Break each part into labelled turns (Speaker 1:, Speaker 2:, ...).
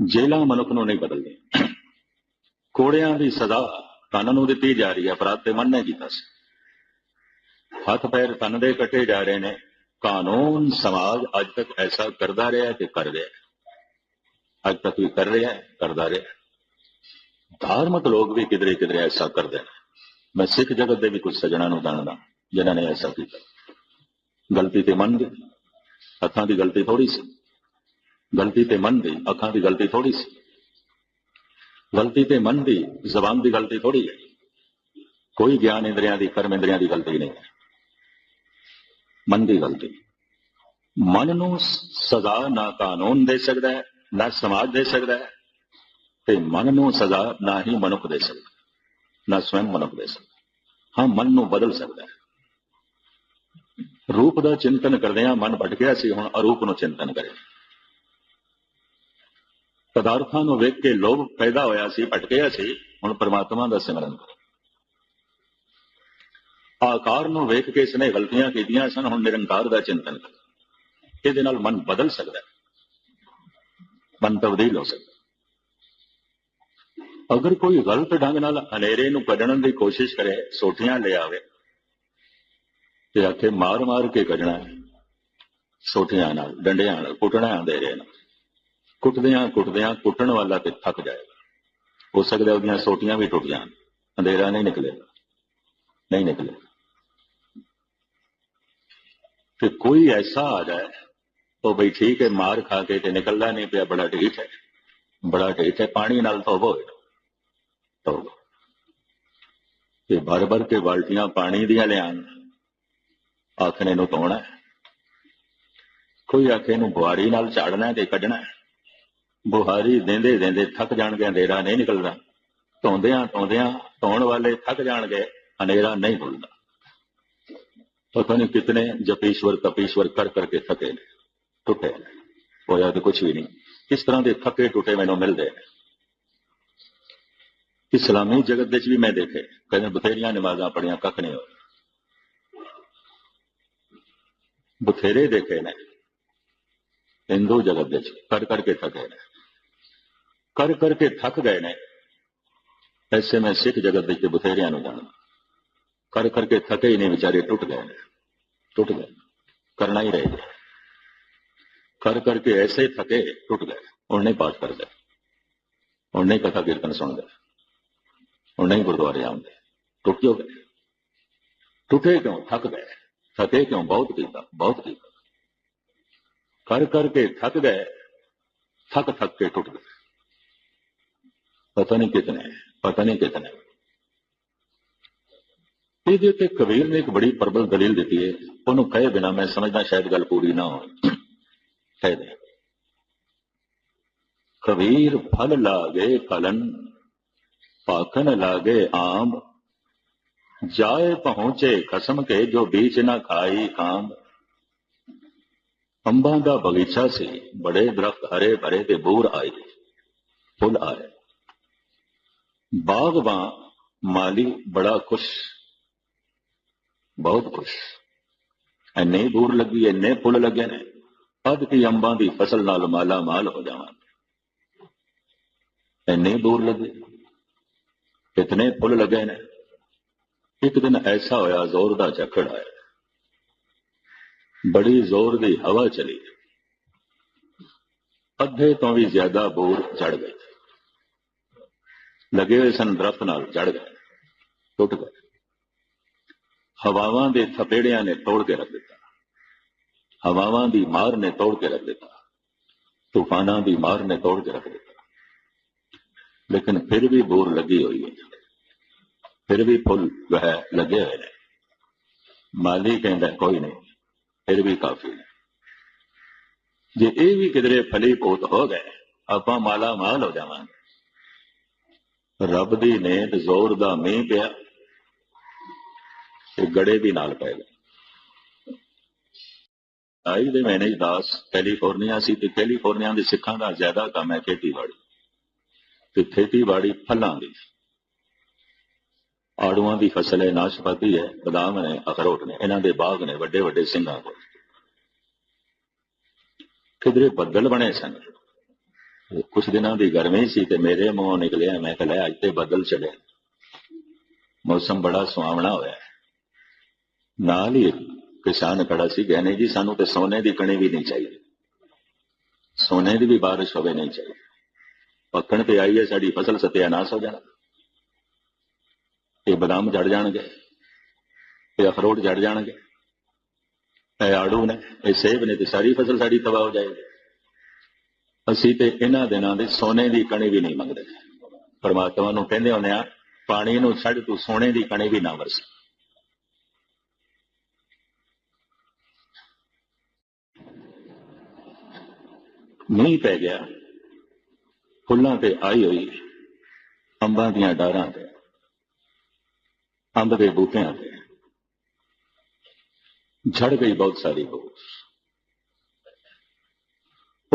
Speaker 1: ਜੇਲ੍ਹਾਂ ਮਨੁੱਖ ਨੂੰ ਨਹੀਂ ਬਦਲਦੀਆਂ। ਕੋੜਿਆਂ ਦੀ ਸਜ਼ਾ ਤਨ ਨੂੰ ਦਿੱਤੀ ਜਾ ਰਹੀ ਹੈ, ਅਪਰਾਧ ਤੇ ਮਨ ਨੇ ਕੀਤਾ ਸੀ। ਹੱਥ ਪੈਰ ਤਨ ਦੇ ਕੱਟੇ ਜਾ ਰਹੇ ਨੇ। ਕਾਨੂੰਨ ਸਮਾਜ ਅੱਜ ਤੱਕ ਐਸਾ ਕਰਦਾ ਰਿਹਾ ਤੇ ਕਰ ਰਿਹਾ ਅੱਜ ਤੱਕ ਵੀ ਕਰ ਰਿਹਾ ਕਰਦਾ ਰਿਹਾ ਧਾਰਮਿਕ ਲੋਕ ਵੀ ਕਿਧਰੇ ਕਿਧਰੇ ਐਸਾ ਕਰਦੇ ਨੇ। ਮੈਂ ਸਿੱਖ ਜਗਤ ਦੇ ਵੀ ਕੁਝ ਸਜਣਾ ਨੂੰ ਜਾਣਦਾ, ਜਿਨ੍ਹਾਂ ਨੇ ਐਸਾ ਕੀਤਾ। ਗਲਤੀ ਤੇ ਮੰਨ ਦੀ ਹੱਥਾਂ ਦੀ ਗਲਤੀ ਥੋੜੀ ਸੀ। ਗਲਤੀ ਤੇ ਮਨ ਦੀ, ਅੱਖਾਂ ਦੀ ਗਲਤੀ ਥੋੜੀ ਸੀ। ਗਲਤੀ ਤੇ ਮਨ ਦੀ, ਜ਼ਬਾਨ ਦੀ ਗਲਤੀ ਥੋੜੀ ਹੈ। ਕੋਈ ਗਿਆਨ ਇੰਦਰੀਆਂ ਦੀ, ਕਰਮ ਇੰਦਰੀਆਂ ਦੀ ਗਲਤੀ ਨਹੀਂ ਹੈ। ਮਨ ਦੀ ਗਲਤੀ। ਮਨ ਨੂੰ ਸਜ਼ਾ ਨਾ ਕਾਨੂੰਨ ਦੇ ਸਕਦਾ ਹੈ, ਨਾ ਸਮਾਜ ਦੇ ਸਕਦਾ ਹੈ, ਤੇ ਮਨ ਨੂੰ ਸਜ਼ਾ ਨਾ ਹੀ ਮਨੁੱਖ ਦੇ ਸਕਦਾ ਨਾ ਸਵੈੰ ਮਨੁੱਖ ਦੇ ਸਕਦਾ ਹਾਂ, ਮਨ ਨੂੰ ਬਦਲ ਸਕਦਾ ਹੈ। ਰੂਪ ਦਾ ਚਿੰਤਨ ਕਰਦਿਆਂ ਮਨ ਭਟਕਿਆ ਸੀ, ਹੁਣ ਅਰੂਪ ਨੂੰ ਚਿੰਤਨ ਕਰੇ। ਪਦਾਰਥਾਂ ਨੂੰ ਵੇਖ ਕੇ ਲੋਭ ਪੈਦਾ ਹੋਇਆ ਸੀ, ਭਟਕਿਆ ਸੀ, ਹੁਣ ਪਰਮਾਤਮਾ ਦਾ ਸਿਮਰਨ ਆਕਾਰ ਨੂੰ ਵੇਖ ਕੇ ਇਸਨੇ ਗਲਤੀਆਂ ਕੀਤੀਆਂ ਸਨ, ਹੁਣ ਨਿਰੰਕਾਰ ਦਾ ਚਿੰਤਨ ਕਰੋ। ਇਹਦੇ ਨਾਲ ਮਨ ਬਦਲ ਸਕਦਾ ਹੈ। ਮਨ ਤਬਦੀਲ ਹੋ ਸਕਦਾ ਅਗਰ ਕੋਈ ਗਲਤ ਢੰਗ ਨਾਲ ਹਨੇਰੇ ਨੂੰ ਕੱਢਣ ਦੀ ਕੋਸ਼ਿਸ਼ ਕਰੇ ਸੋਟੀਆਂ ਲੈ ਆਵੇ, ਤੇ ਆਖੇ ਮਾਰ ਮਾਰ ਕੇ ਕੱਢਣਾ ਹੈ। ਸੋਟੀਆਂ ਨਾਲ, ਡੰਡਿਆਂ ਨਾਲ, ਕੁੱਟਣਾ ਅੰਧੇਰੇ ਨਾਲ। ਕੁੱਟਦਿਆਂ ਕੁੱਟਦਿਆਂ ਕੁੱਟਣ ਵਾਲਾ ਤੇ ਥੱਕ ਜਾਏਗਾ। ਹੋ ਸਕਦਾ ਉਹਦੀਆਂ ਸੋਟੀਆਂ ਵੀ ਟੁੱਟ ਜਾਣ, ਅੰਧੇਰਾ ਨਹੀਂ ਨਿਕਲੇਗਾ ਨਹੀਂ ਨਿਕਲੇਗਾ ਤੇ ਕੋਈ ਐਸਾ ਆ ਜਾਏ, ਉਹ ਬਈ ਠੀਕ ਹੈ, ਮਾਰ ਖਾ ਕੇ ਤੇ ਨਿਕਲਦਾ ਨਹੀਂ ਪਿਆ, ਬੜਾ ਢੀਠ ਹੈ। ਬੜਾ ਢੀਠ ਹੈ, ਪਾਣੀ ਨਾਲ ਧੋਵੋ ਧੋਵੋ ਤੇ ਭਰ ਭਰ ਕੇ ਬਾਲਟੀਆਂ ਪਾਣੀ ਦੀਆਂ ਲਿਆਣ ਆਖਣੇ ਨੂੰ ਧੋਣਾ ਕੋਈ ਆਖੇ ਨੂੰ ਬੁਆਰੀ ਨਾਲ ਝਾੜਨਾ ਤੇ ਕੱਢਣਾ ਹੈ। ਬੁਹਾਰੀ ਦੇਂਦੇ ਦੇਂਦੇ ਥੱਕ ਜਾਣਗੇ ਅੰਧੇਰਾ ਨਹੀਂ ਨਿਕਲਦਾ। ਧੋਂਦਿਆਂ ਧੋਂਦਿਆਂ ਧੋਣ ਵਾਲੇ ਥੱਕ ਜਾਣਗੇ, ਹਨੇਰਾ ਨਹੀਂ ਖੁੱਲਦਾ ਪਤਾ ਨਹੀਂ ਕਿਤਨੇ ਜਪੀਸ਼ਵਰ ਤਪੀਸ਼ਵਰ ਕਰ ਕਰਕੇ ਥਕੇ ਨੇ, ਟੁੱਟੇ ਨੇ। ਹੋਇਆ ਤੇ ਕੁਝ ਵੀ ਨਹੀਂ। ਇਸ ਤਰ੍ਹਾਂ ਦੇ ਥੱਕੇ ਟੁੱਟੇ ਮੈਨੂੰ ਮਿਲਦੇ ਨੇ। ਇਸਲਾਮੀ ਜਗਤ ਵਿੱਚ ਵੀ ਮੈਂ ਦੇਖੇ, ਕਹਿੰਦੇ ਬਥੇਰੀਆਂ ਨਮਾਜ਼ਾਂ ਪੜੀਆਂ ਕੱਖ ਨਹੀਂ ਹੋਇਆ। ਬਥੇਰੇ ਦੇਖੇ ਨੇ। ਹਿੰਦੂ ਜਗਤ ਵਿੱਚ ਕਰ ਕਰਕੇ ਥਕੇ ਨੇ। ਕਰ ਕਰਕੇ ਥੱਕ ਗਏ ਨੇ। ਐਸੇ ਮੈਂ ਸਿੱਖ ਜਗਤ ਵਿੱਚ ਬਥੇਰਿਆਂ ਨੂੰ ਜਾਣਦਾ। ਕਰ ਕਰਕੇ ਥਕੇ ਹੀ ਨਹੀਂ ਵਿਚਾਰੇ, ਟੁੱਟ ਗਏ ਨੇ। ਟੁੱਟ ਗਏ। ਕਰਨਾ ਹੀ ਰਹਿ ਗਿਆ। ਕਰ ਕਰਕੇ ਐਸੇ ਥਕੇ, ਟੁੱਟ ਗਏ। ਹੁਣ ਨਹੀਂ ਪਾਠ ਕਰਦੇ। ਹੁਣ ਨਹੀਂ ਕਥਾ ਕੀਰਤਨ ਸੁਣਦੇ। ਹੁਣ ਨਹੀਂ ਗੁਰਦੁਆਰੇ ਆਉਂਦੇ। ਟੁੱਟ ਕਿਉਂ ਗਏ? ਟੁੱਟੇ ਕਿਉਂ? ਥੱਕ ਗਏ। ਥਕੇ ਕਿਉਂ? ਬਹੁਤ ਕੀਤਾ ਬਹੁਤ ਕੀਤਾ। ਕਰ ਕਰਕੇ ਥੱਕ ਗਏ। ਥੱਕ ਥੱਕ ਕੇ ਟੁੱਟ ਗਏ। ਪਤਾ ਨਹੀਂ ਕਿਤਨੇ ਪਤਾ ਨਹੀਂ ਕਿਤਨੇ ਇਹਦੇ ਉੱਤੇ ਕਬੀਰ ਨੇ ਇੱਕ ਬੜੀ ਪ੍ਰਬਲ ਦਲੀਲ ਦਿੱਤੀ ਹੈ ਉਹਨੂੰ ਕਹੇ ਬਿਨਾ ਮੈਂ ਸਮਝਦਾ ਸ਼ਾਇਦ ਗੱਲ ਪੂਰੀ ਨਾ ਹੋਵੇ ਕਹਿ ਦੇ ਕਬੀਰ ਫਲ ਲਾਗੇ ਕਲਨ ਪਾਖਨ ਲਾਗੇ ਆਮ ਜਾਏ ਪਹੁੰਚੇ ਖਸਮ ਕੇ ਜੋ ਬੀਚ ਨਾ ਖਾਈ ਆਮ ਅੰਬਾਂ ਦਾ ਬਗੀਚਾ ਸੀ ਬੜੇ ਦਰਖਤ ਹਰੇ ਭਰੇ ਤੇ ਬੂਰ ਆਏ ਫੁੱਲ ਆਏ ਬਾਗਬਾਨ ਮਾਲੀ ਬੜਾ ਖੁਸ਼ ਬਹੁਤ ਖੁਸ਼ ਐਨੇ ਬੂਰ ਲੱਗੀ ਐਨੇ ਫੁੱਲ ਲੱਗੇ ਨੇ ਅੱਧ ਕੀ ਅੰਬਾਂ ਦੀ ਫਸਲ ਨਾਲ ਮਾਲਾ ਮਾਲ ਹੋ ਜਾਵਾਂਗੇ ਐਨੇ ਬੂਰ ਲੱਗੇ ਕਿਤਨੇ ਫੁੱਲ ਲੱਗੇ ਨੇ ਇੱਕ ਦਿਨ ਐਸਾ ਹੋਇਆ ਜ਼ੋਰ ਦਾ ਝੱਖੜ ਆਇਆ ਬੜੀ ਜ਼ੋਰ ਦੀ ਹਵਾ ਚਲੀ ਅੱਧੇ ਤੋਂ ਵੀ ਜ਼ਿਆਦਾ ਬੂਰ ਝੜ ਗਏ ਲੱਗੇ ਹੋਏ ਸਨ ਦਰਖਤ ਨਾਲ ਝੜ ਗਏ, ਟੁੱਟ ਗਏ। ਹਵਾਵਾਂ ਦੇ ਥਪੇੜਿਆਂ ਨੇ ਤੋੜ ਕੇ ਰੱਖ ਦਿੱਤਾ। ਹਵਾਵਾਂ ਦੀ ਮਾਰ ਨੇ ਤੋੜ ਕੇ ਰੱਖ ਦਿੱਤਾ। ਤੂਫਾਨਾਂ ਦੀ ਮਾਰ ਨੇ ਤੋੜ ਕੇ ਰੱਖ ਦਿੱਤਾ। ਲੇਕਿਨ ਫਿਰ ਵੀ ਬੂਰ ਲੱਗੀ ਹੋਈ ਹੈ। ਫਿਰ ਵੀ ਫੁੱਲ ਜੋ ਹੈ ਲੱਗੇ ਹੋਏ ਨੇ। ਮਾਲੀ ਕਹਿੰਦਾ, ਕੋਈ ਨਹੀਂ, ਫਿਰ ਵੀ ਕਾਫੀ ਹੈ ਜੇ ਇਹ ਵੀ ਕਿਧਰੇ ਫਲੀ ਪੋਤ ਹੋ ਗਏ, ਆਪਾਂ ਮਾਲਾ ਮਾਲ ਹੋ ਜਾਵਾਂਗੇ। ਰੱਬ ਦੀ ਨੇਤ ਜ਼ੋਰ ਦਾ ਮੀਂਹ ਪਿਆ ਤੇ ਗੜੇ ਵੀ ਨਾਲ ਪੈ ਗਏ। ਆਈ ਦੇ ਮੈਨੇਜ ਦਾਸ ਕੈਲੀਫੋਰਨੀਆ ਸੀ ਤੇ ਕੈਲੀਫੋਰਨੀਆ ਦੇ ਸਿੱਖਾਂ ਦਾ ਜ਼ਿਆਦਾ ਕੰਮ ਹੈ ਖੇਤੀਬਾੜੀ। ਤੇ ਖੇਤੀਬਾੜੀ ਫਲਾਂ ਦੀ। ਆੜੂਆਂ ਦੀ ਫਸਲ ਹੈ, ਨਾਸ਼ਪਾਤੀ ਹੈ, ਬਦਾਮ ਨੇ, ਅਖਰੋਟ ਨੇ, ਇਹਨਾਂ ਦੇ ਬਾਗ ਨੇ ਵੱਡੇ ਵੱਡੇ ਸਿੰਘਾਂ ਕੋਲ। ਕਿਧਰੇ ਬੱਦਲ ਬਣੇ ਸਨ। ਤੇ ਕੁਛ ਦਿਨਾਂ ਦੀ ਗਰਮੀ ਸੀ ਤੇ ਮੇਰੇ ਮੂੰਹੋਂ ਨਿਕਲਿਆ, ਮੈਂ ਕਿਹਾ, ਲੈ, ਅੱਜ ਤੇ ਬਦਲ ਚੜੇ ਮੌਸਮ ਬੜਾ ਸੁਹਾਵਣਾ ਹੋਇਆ ਨਾਲ ਹੀ ਕਿਸਾਨ ਖੜਾ ਸੀ, ਕਹਿੰਦੇ, ਜੀ, ਸਾਨੂੰ ਤੇ ਸੋਨੇ ਦੀ ਕਣੀ ਵੀ ਨਹੀਂ ਚਾਹੀਦੀ। ਸੋਨੇ ਦੀ ਵੀ ਬਾਰਿਸ਼ ਹੋਵੇ ਨਹੀਂ ਚਾਹੀਦੀ। ਪੱਕਣ ਤੇ ਆਈ ਹੈ, ਸਾਡੀ ਫਸਲ ਸਤਿਆਨਾਸ਼ ਹੋ ਜਾਣਾ। ਇਹ ਬਦਾਮ ਜੜ ਜਾਣਗੇ, ਇਹ ਅਖਰੋਟ ਜੜ ਜਾਣਗੇ। ਇਹ ਆੜੂ ਨੇ, ਇਹ ਸੇਬ ਨੇ ਤੇ ਸਾਰੀ ਫਸਲ ਸਾਡੀ ਤਬਾਹ ਹੋ ਜਾਏਗੀ। ਅਸੀਂ ਤੇ ਇਹਨਾਂ ਦਿਨਾਂ ਦੇ ਸੋਨੇ ਦੀ ਕਣੀ ਵੀ ਨਹੀਂ ਮੰਗਦੇ। ਪਰਮਾਤਮਾ ਨੂੰ ਕਹਿੰਦੇ ਹੁੰਦੇ ਆ, ਪਾਣੀ ਨੂੰ ਛੱਡ ਤੂੰ ਸੋਨੇ ਦੀ ਕਣੀ ਵੀ ਨਾ ਵਰਸ। ਮੀਂਹ ਪੈ ਗਿਆ। ਫੁੱਲਾਂ ਤੇ ਆਈ ਹੋਈ, ਅੰਬਾਂ ਦੀਆਂ ਡਾਰਾਂ ਤੇ, ਅੰਬ ਦੇ ਬੂਟਿਆਂ ਤੇ। ਝੜ ਗਈ ਬਹੁਤ ਸਾਰੀ ਬੋਸ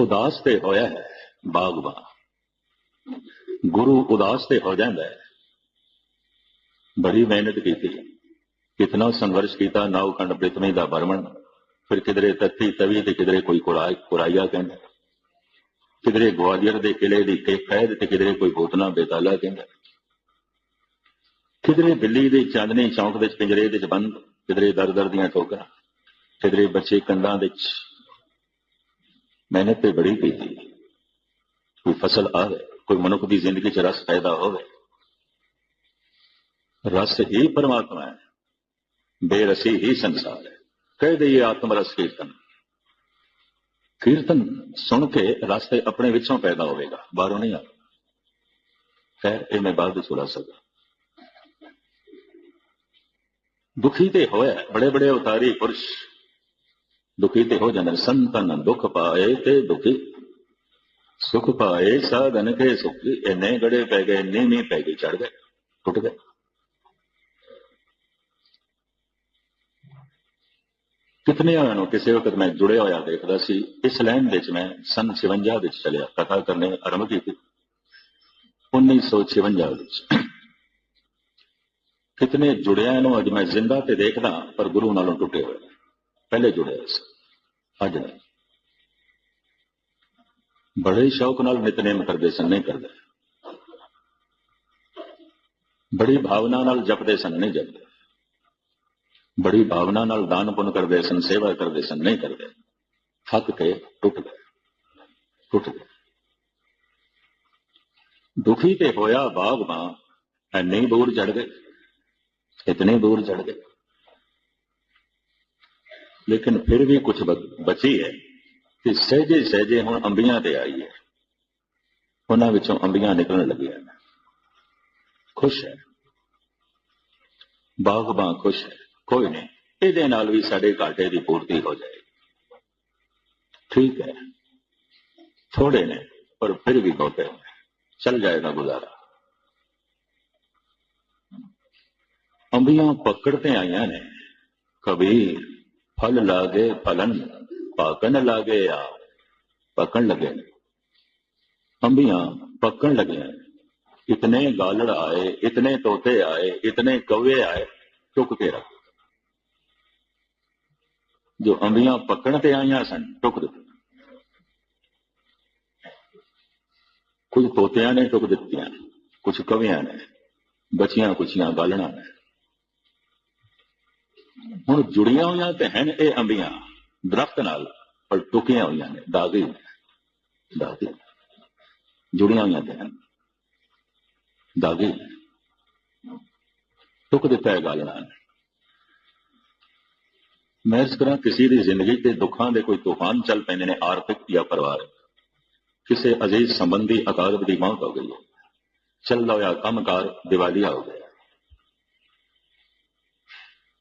Speaker 1: ਉਦਾਸ ਤੇ ਹੋਇਆ ਹੈ ਬਾਗਬਾਨ ਗੁਰੂ ਉਦਾਸ ਤੇ ਹੋ ਜਾਂਦਾ ਹੈ। ਬੜੀ ਮਿਹਨਤ ਕੀਤੀ। ਕਿਤਨਾ ਸੰਘਰਸ਼ ਕੀਤਾ ਨਾਉ ਕੰਡ ਦਾ ਬਰਮਣ ਫਿਰ ਕਿਧਰੇ ਤੱਤੀ ਤਵੀ ਤੇ ਕਿਧਰੇ ਕੋਈ ਕੁਰਾਈ ਕੁਰਾਈਆ ਕਹਿੰਦਾ। ਕਿਧਰੇ ਗਵਾਲੀਅਰ ਦੇ ਕਿਲੇ ਦੀ ਕੇ ਕੈਦ ਤੇ ਕਿਧਰੇ ਕੋਈ ਬੋਤਨਾ ਬੇਤਾਲਾ ਕਹਿੰਦਾ। ਕਿਧਰੇ ਦਿੱਲੀ ਦੇ ਚਾਂਦਨੀ ਚੌਂਕ ਵਿੱਚ ਪਿੰਜਰੇ ਵਿੱਚ ਬੰਦ, ਕਿਧਰੇ ਦਰ ਦਰ ਦੀਆਂ ਠੋਕਰਾਂ ਕਿਧਰੇ ਬੱਚੇ ਕੰਧਾਂ ਵਿੱਚ ਮਿਹਨਤ ਤੇ ਬੜੀ ਕੀਤੀ ਕੋਈ ਫਸਲ ਆਵੇ ਕੋਈ ਮਨੁੱਖ ਦੀ ਜ਼ਿੰਦਗੀ 'ਚ ਰਸ ਪੈਦਾ ਹੋਵੇ ਰਸ ਹੀ ਪਰਮਾਤਮਾ ਹੈ ਬੇਰਸੀ ਹੀ ਸੰਸਾਰ ਹੈ ਕਹਿ ਦਈਏ ਆਤਮ ਰਸ ਕੀਰਤਨ ਕੀਰਤਨ ਸੁਣ ਕੇ ਰਸਤੇ ਆਪਣੇ ਵਿੱਚੋਂ ਪੈਦਾ ਹੋਵੇਗਾ ਬਾਹਰੋਂ ਨਹੀਂ ਆ ਖੈਰ ਇਹ ਮੈਂ ਬਾਅਦ ਵਿੱਚ ਸੁਣਾ ਸਕਦਾ ਦੁਖੀ ਤੇ ਹੋਇਆ ਬੜੇ ਬੜੇ ਉਤਾਰੀ ਪੁਰਸ਼ ਦੁਖੀ ਤੇ ਹੋ ਜਾਂਦੇ ਨੇ। ਸੰਤਨ ਦੁੱਖ ਪਾਏ ਤੇ ਦੁਖੀ। ਸੁਖ ਪਾਏ ਸਾਧਨ ਕੇ ਸੁਖੀ। ਇੰਨੇ ਗੜੇ ਪੈ ਗਏ ਨੀਵੀਂ ਪੈ ਗਈ ਚੜ ਗਏ, ਟੁੱਟ ਗਏ। ਕਿਤਨੇ ਨੂੰ ਕਿਸੇ ਵਕਤ ਮੈਂ ਜੁੜਿਆ ਹੋਇਆ ਦੇਖਦਾ ਸੀ, ਇਸ ਲਾਈਨ ਵਿੱਚ ਮੈਂ ਸਨ 56 ਵਿੱਚ ਚਲਿਆ। ਕਥਾ ਕਰਨੇ ਆਰੰਭ ਕੀਤੀ। 1956 ਵਿੱਚ। ਕਿਤਨੇ ਜੁੜਿਆ ਨੂੰ ਅੱਜ ਮੈਂ ਜ਼ਿੰਦਾ ਤੇ ਦੇਖਦਾ, ਪਰ ਗੁਰੂ ਨਾਲੋਂ ਟੁੱਟੇ ਹੋਏ। ਨੇ। ਪਹਿਲੇ ਜੁੜਿਆ ਸੀ ਅੱਜ ਨਹੀਂ ਬੜੇ ਸ਼ੌਕ ਨਾਲ ਨਿਤਨੇਮ ਕਰਦੇ ਸਨ ਨਹੀਂ ਕਰਦੇ ਬੜੀ ਭਾਵਨਾ ਨਾਲ ਜਪਦੇ ਸਨ ਨਹੀਂ ਜਪਦੇ ਬੜੀ ਭਾਵਨਾ ਨਾਲ ਦਾਨ ਪੁੰਨ ਕਰਦੇ ਸਨ ਸੇਵਾ ਕਰਦੇ ਸਨ ਨਹੀਂ ਕਰਦੇ ਥੱਕ ਕੇ ਟੁੱਟ ਗਏ ਟੁੱਟ ਗਏ ਦੁਖੀ ਤੇ ਹੋਇਆ ਬਾਗਬਾਂ ਐਨੇ ਹੀ ਦੂਰ ਚੜ ਗਏ ਇਤਨੇ ਦੂਰ ਚੜ ਗਏ ਲੇਕਿਨ ਫਿਰ ਵੀ ਕੁਝ ਬਚੀ ਹੈ ਕਿ ਸਹਿਜੇ ਸਹਿਜੇ ਹੁਣ ਅੰਬੀਆਂ ਤੇ ਆਈ ਹੈ। ਉਹਨਾਂ ਵਿੱਚੋਂ ਅੰਬੀਆਂ ਨਿਕਲਣ ਲੱਗੀਆਂ ਖੁਸ਼ ਹੈ। ਬਾਗਬਾਂ ਖੁਸ਼ ਹੈ। ਕੋਈ ਨਹੀਂ, ਇਹਦੇ ਨਾਲ ਵੀ ਸਾਡੇ ਘਾਟੇ ਦੀ ਪੂਰਤੀ ਹੋ ਜਾਏਗੀ। ਠੀਕ ਹੈ। ਥੋੜੇ ਨੇ, ਪਰ ਫਿਰ ਵੀ ਬਹੁਤੇ ਨੇ। ਚੱਲ ਜਾਏਗਾ ਗੁਜ਼ਾਰਾ। ਅੰਬੀਆਂ ਪਕੜਤੇ ਆਈਆਂ ਨੇ। ਕਬੀਰ ਫਲ ਲਾਗੇ ਫਲਨ ਪਾਕਣ ਲਾਗੇ ਆ ਪਕਣ ਲਗੇ ਨੇ ਅੰਬੀਆਂ ਪੱਕਣ ਲਗੇ ਨੇ ਇਤਨੇ ਗਾਲੜ ਆਏ ਇਤਨੇ ਤੋਤੇ ਆਏ ਇਤਨੇ ਕौवे ਆਏ ਚੁੱਕ ਕੇ ਰੱਖ ਜੋ ਅੰਬੀਆਂ ਪੱਕਣ ਤੇ ਆਈਆਂ ਸਨ ਟੁੱਕ ਦਿੱਤੀਆਂ ਕੁਝ ਤੋਤਿਆਂ ਨੇ ਟੁੱਕ ਦਿੱਤੀਆਂ ਕੁਝ ਕਵਿਆਂ ਨੇ ਬਚੀਆਂ ਕੁਛੀਆਂ ਗਾਲਣਾ ਨੇ ਹੁਣ ਜੁੜੀਆਂ ਹੋਈਆਂ ਤੇ ਹਨ ਇਹ ਅੰਬੀਆਂ, ਦਰਖਤ ਨਾਲ, ਪਰ ਟੁਕੀਆਂ ਹੋਈਆਂ ਨੇ, ਦਾਗੀ ਦਾਗੇ। ਜੁੜੀਆਂ ਹੋਈਆਂ ਤੇ ਹਨ, ਦਾਗੀ ਟੁਕ ਦਿੱਤਾ ਹੈ ਗੱਲ ਨਾਲ ਮੈਂ ਇਸ ਤਰ੍ਹਾਂ ਕਿਸੇ ਦੀ ਜ਼ਿੰਦਗੀ ਤੇ ਦੁੱਖਾਂ ਦੇ ਕੋਈ ਤੂਫਾਨ ਚੱਲ ਪੈਂਦੇ ਨੇ, ਆਰਥਿਕ ਜਾਂ ਪਰਿਵਾਰਕ। ਕਿਸੇ ਅਜ਼ੀਜ਼ ਸੰਬੰਧੀ ਅਕਾਰਬ ਦੀ ਮੌਤ ਹੋ ਗਈ ਹੈ। ਚੱਲਦਾ ਹੋਇਆ ਕੰਮਕਾਰ ਦਿਵਾਲੀਆ ਹੋ ਗਿਆ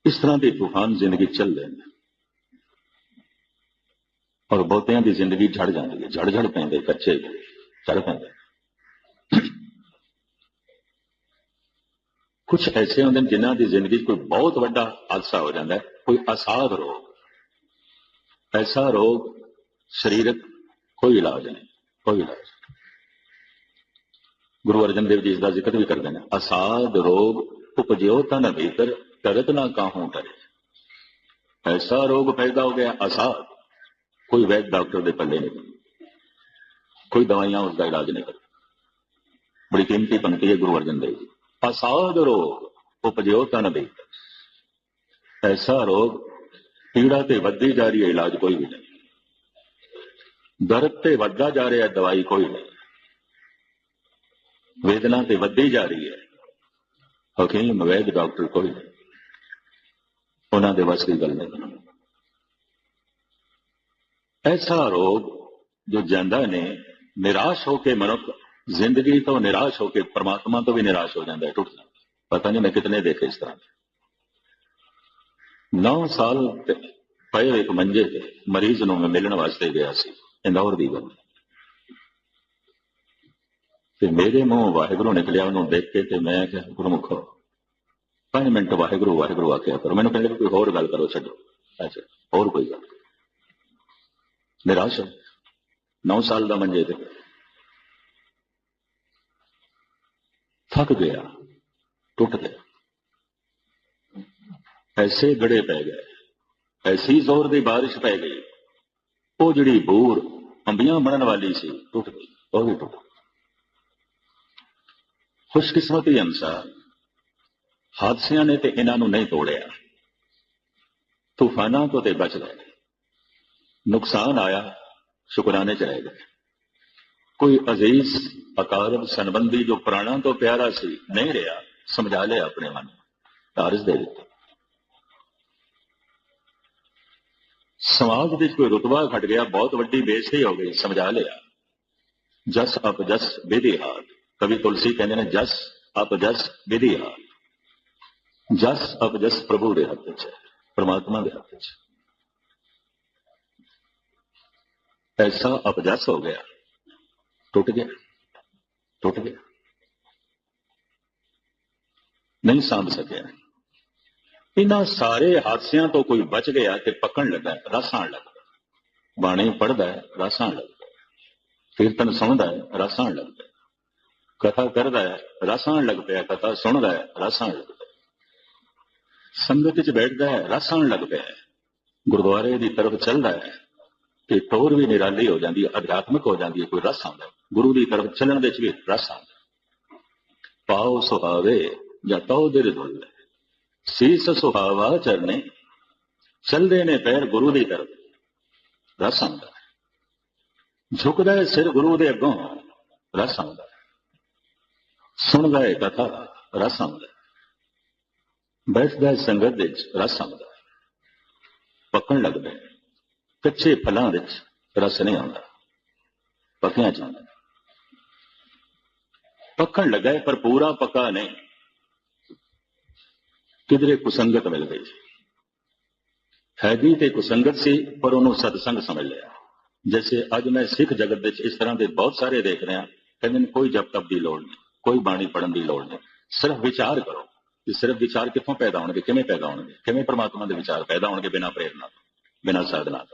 Speaker 1: ਇਸ ਤਰ੍ਹਾਂ ਦੇ ਤੂਫਾਨ ਜ਼ਿੰਦਗੀ ਚੱਲਦੇ ਨੇ। ਔਰ ਬਹੁਤਿਆਂ ਦੀ ਜ਼ਿੰਦਗੀ ਝੜ ਜਾਂਦੀ ਹੈ। ਝੜ ਝੜ ਪੈਂਦੇ, ਕੱਚੇ ਝੜ ਪੈਂਦੇ। ਕੁਝ ਐਸੇ ਹੁੰਦੇ ਨੇ ਜਿਨ੍ਹਾਂ ਦੀ ਜ਼ਿੰਦਗੀ 'ਚ ਕੋਈ ਬਹੁਤ ਵੱਡਾ ਹਾਦਸਾ ਹੋ ਜਾਂਦਾ ਹੈ। ਕੋਈ ਅਸਾਧ ਰੋਗ। ਐਸਾ ਰੋਗ ਸਰੀਰਕ ਕੋਈ ਇਲਾਜ ਨਹੀਂ। ਕੋਈ ਇਲਾਜ ਗੁਰੂ ਅਰਜਨ ਦੇਵ ਜੀ ਇਸ ਦਾ ਜ਼ਿਕਰ ਵੀ ਕਰਦੇ ਨੇ। ਅਸਾਧ ਰੋਗ ਉਪਜਿਓ ਤਨ ਭੀਤਰ ਕਰਤ ਨਾ ਕਾਹੂ ਕਰੇ। ਐਸਾ ਰੋਗ ਪੈਦਾ ਹੋ ਗਿਆ, ਅਸਾਧ। ਕੋਈ ਵੈਦ ਡਾਕਟਰ ਦੇ ਪੱਲੇ ਨਹੀਂ। ਕੋਈ ਦਵਾਈਆਂ ਉਸ ਦਾ ਇਲਾਜ ਨਹੀਂ ਕਰਦੀ। ਬੜੀ ਕੀਮਤੀ ਪੰਕਤੀ ਹੈ ਗੁਰੂ ਅਰਜਨ ਦੇਵ ਜੀ। ਅਸਾਧ ਰੋਗ ਉਪਜਿਓ ਤਨ ਦੇ। ਐਸਾ ਰੋਗ ਪੀੜਾ ਤੇ ਵੱਧਦੀ ਜਾ ਰਹੀ ਹੈ, ਇਲਾਜ ਕੋਈ ਵੀ ਨਹੀਂ। ਦਰਦ ਤੇ ਵੱਧਦਾ ਜਾ ਰਿਹਾ, ਦਵਾਈ ਕੋਈ ਨਹੀਂ। ਵੇਦਨਾ ਤੇ ਵੱਧਦੀ ਜਾ ਰਹੀ ਹੈ। ਹਕੀਮ ਵੈਦ ਡਾਕਟਰ ਕੋਈ ਨਹੀਂ। ਉਹਨਾਂ ਦੇ ਵੱਸ ਦੀ ਗੱਲ ਨਹੀਂ। ਐਸਾ ਰੋਗ ਜੋ ਜਾਂਦਾ ਨੇ, ਨਿਰਾਸ਼ ਹੋ ਕੇ ਮਨੁੱਖ ਜ਼ਿੰਦਗੀ ਤੋਂ ਨਿਰਾਸ਼ ਹੋ ਕੇ ਪਰਮਾਤਮਾ ਤੋਂ ਵੀ ਨਿਰਾਸ਼ ਹੋ ਜਾਂਦਾ ਹੈ, ਟੁੱਟ ਜਾਂਦਾ ਪਤਾ ਨਹੀਂ ਮੈਂ ਕਿਤਨੇ ਦੇਖੇ ਇਸ ਤਰ੍ਹਾਂ ਦੇ। 9 ਸਾਲ ਤੇ ਪਏ ਇੱਕ ਮੰਜੇ ਤੇ ਮਰੀਜ਼ ਨੂੰ ਮੈਂ ਮਿਲਣ ਵਾਸਤੇ ਗਿਆ ਸੀ, ਇੰਦੌਰ ਦੀ ਗੱਲ। ਤੇ ਮੇਰੇ ਮੂੰਹ ਵਾਹਿਗੁਰੂ ਨਿਕਲਿਆ ਉਹਨੂੰ ਦੇਖ ਕੇ ਤੇ ਮੈਂ ਕਿਹਾ, ਗੁਰਮੁਖੋ ਪੰਜ ਮਿੰਟ ਵਾਹਿਗੁਰੂ ਵਾਹਿਗੁਰੂ ਆਖਿਆ ਕਰੋ। ਮੈਨੂੰ ਕਹਿੰਦੇ ਕੋਈ ਹੋਰ ਗੱਲ ਕਰੋ, ਛੱਡੋ। ਅੱਛਾ, ਹੋਰ ਕੋਈ ਗੱਲ। ਨਿਰਾਸ਼ 9 ਸਾਲ ਦਾ ਮੰਜੇ ਤੇ। ਥੱਕ ਗਿਆ। ਟੁੱਟ ਗਿਆ। ਐਸੇ ਗੜੇ ਪੈ ਗਏ। ਐਸੀ ਜ਼ੋਰ ਦੀ ਬਾਰਿਸ਼ ਪੈ ਗਈ। ਉਹ ਜਿਹੜੀ ਬੂਰ ਅੰਬੀਆਂ ਬਣਨ ਵਾਲੀ ਸੀ, ਟੁੱਟ ਗਈ। ਉਹ ਵੀ ਟੁੱਟ ਖੁਸ਼ਕਿਸਮਤੀ ਅਨਸਾਰ ਹਾਦਸਿਆਂ ਨੇ ਤੇ ਇਹਨਾਂ ਨੂੰ ਨਹੀਂ ਤੋੜਿਆ। ਤੂਫਾਨਾਂ ਤੋਂ ਤੇ ਬਚ ਗਏ। ਨੁਕਸਾਨ ਆਇਆ, ਸ਼ੁਕਰਾਨੇ ਚ ਰਹਿ ਗਏ। ਕੋਈ ਅਜ਼ੀਜ਼, ਅਕਾਰਬ ਸੰਬੰਧੀ ਜੋ ਪ੍ਰਾਣਾਂ ਤੋਂ ਪਿਆਰਾ ਸੀ, ਨਹੀਂ ਰਿਹਾ, ਸਮਝਾ ਲਿਆ ਆਪਣੇ ਮਨ ਨੂੰ। ਕਾਰਜ ਦੇ ਦਿੱਤੇ। ਸਮਾਜ ਵਿੱਚ ਕੋਈ ਰੁਤਬਾ ਘਟ ਗਿਆ, ਬਹੁਤ ਵੱਡੀ ਬੇਇੱਜ਼ਤੀ ਹੋ ਗਈ, ਸਮਝਾ ਲਿਆ। ਜਸ ਅਪ ਜਸ ਵਿਧੀ ਹਾਥ ਕਵੀ ਤੁਲਸੀ ਕਹਿੰਦੇ ਨੇ, ਜਸ ਅਪ ਜਸ ਵਿਧੀ ਹਾਥ ਜਸ ਅਪ ਜਸ ਪ੍ਰਭੂ ਦੇ ਹੱਥ 'ਚ ਹੈ, ਪ੍ਰਮਾਤਮਾ ਦੇ ਹੱਥ 'ਚ ਐਸਾ ਅਪਜਸ ਹੋ ਗਿਆ, ਟੁੱਟ ਗਿਆ ਟੁੱਟ ਗਿਆ। ਨਹੀਂ ਸਾਂਭ ਸਕਿਆ। ਇਹਨਾਂ ਸਾਰੇ ਹਾਦਸਿਆਂ ਤੋਂ ਕੋਈ ਬਚ ਗਿਆ ਤੇ ਪੱਕਣ ਲੱਗਾ, ਰਸ ਆਉਣ ਲੱਗਾ। ਬਾਣੀ ਪੜਦਾ ਹੈ, ਰਸ ਆਉਣ ਲੱਗਾ। ਕੀਰਤਨ ਸੁਣਦਾ ਹੈ, ਰਸ ਆਉਣ ਲੱਗਾ। ਕਥਾ ਕਰਦਾ ਹੈ, ਰਸ ਆਉਣ ਲੱਗ ਪਿਆ, ਕਥਾ ਸੁਣਦਾ ਹੈ, ਰਸ ਆਉਣ ਲੱਗ। ਪਿਆ ਸੰਗਤ 'ਚ ਬੈਠਦਾ ਹੈ, ਰਸ ਆਉਣ ਲੱਗ ਪਿਆ ਗੁਰਦੁਆਰੇ ਦੀ ਤਰਫ ਚੱਲਦਾ ਹੈ ਤੇ ਟੋਰ ਵੀ ਨਿਰਾਲੀ ਹੋ ਜਾਂਦੀ ਹੈ, ਅਧਿਆਤਮਿਕ ਹੋ ਜਾਂਦੀ ਹੈ, ਕੋਈ ਰਸ ਆਉਂਦਾ ਗੁਰੂ ਦੀ ਤਰਫ ਚੱਲਣ ਦੇ ਵਿੱਚ ਵੀ ਰਸ ਆਉਂਦਾ ਹੈ। ਪਾਉ ਸੁਹਾਵੇ ਜਾਂ ਤਉ ਦਿਲ ਧੁੱਲੇ ਸੀਸ ਸੁਹਾਵਾ ਚਰਨੇ, ਚੱਲਦੇ ਨੇ ਪੈਰ ਗੁਰੂ ਦੀ ਤਰਫ। ਰਸ ਆਉਂਦਾ ਝੁਕਦਾ ਹੈ ਸਿਰ ਗੁਰੂ ਦੇ ਅੱਗੋਂ, ਰਸ ਆਉਂਦਾ ਸੁਣਦਾ ਹੈ ਕਥਾ, ਰਸ ਆਉਂਦਾ ਬੈਠਦਾ ਹੈ ਸੰਗਤ ਵਿੱਚ ਰਸ ਆਉਂਦਾ ਪੱਕਣ ਲੱਗਦਾ ਕੱਚੇ ਫਲਾਂ ਵਿੱਚ ਰਸ ਨਹੀਂ ਆਉਂਦਾ। ਪੱਕਿਆਂ ਚ ਆਉਂਦਾ ਪੱਕਣ ਲੱਗਾ ਹੈ, ਪਰ ਪੂਰਾ ਪੱਕਾ ਨਹੀਂ। ਕਿਧਰੇ ਕੁਸੰਗਤ ਮਿਲ ਗਈ ਹੈਗੀ ਤੇ ਕੁਸੰਗਤ ਸੀ ਪਰ ਉਹਨੂੰ ਸਤਸੰਗ ਸਮਝ ਲਿਆ। ਜੈਸੇ ਅੱਜ ਮੈਂ ਸਿੱਖ ਜਗਤ ਵਿੱਚ ਇਸ ਤਰ੍ਹਾਂ ਦੇ ਬਹੁਤ ਸਾਰੇ ਦੇਖ ਰਿਹਾ ਕਹਿੰਦੇ ਨੇ ਕੋਈ ਜਪ ਤਪ ਦੀ ਲੋੜ ਨਹੀਂ ਕੋਈ ਬਾਣੀ ਪੜਨ ਦੀ ਲੋੜ ਨਹੀਂ। ਸਿਰਫ ਵਿਚਾਰ ਕਰੋ। ਕਿ ਸਿਰਫ ਵਿਚਾਰ ਕਿੱਥੋਂ ਪੈਦਾ ਹੋਣਗੇ, ਕਿਵੇਂ ਪੈਦਾ ਹੋਣਗੇ? ਕਿਵੇਂ ਪ੍ਰਮਾਤਮਾ ਦੇ ਵਿਚਾਰ ਪੈਦਾ ਹੋਣਗੇ ਬਿਨਾਂ ਪ੍ਰੇਰਨਾ ਤੋਂ, ਬਿਨਾਂ ਸਾਧਨਾ ਤੋਂ?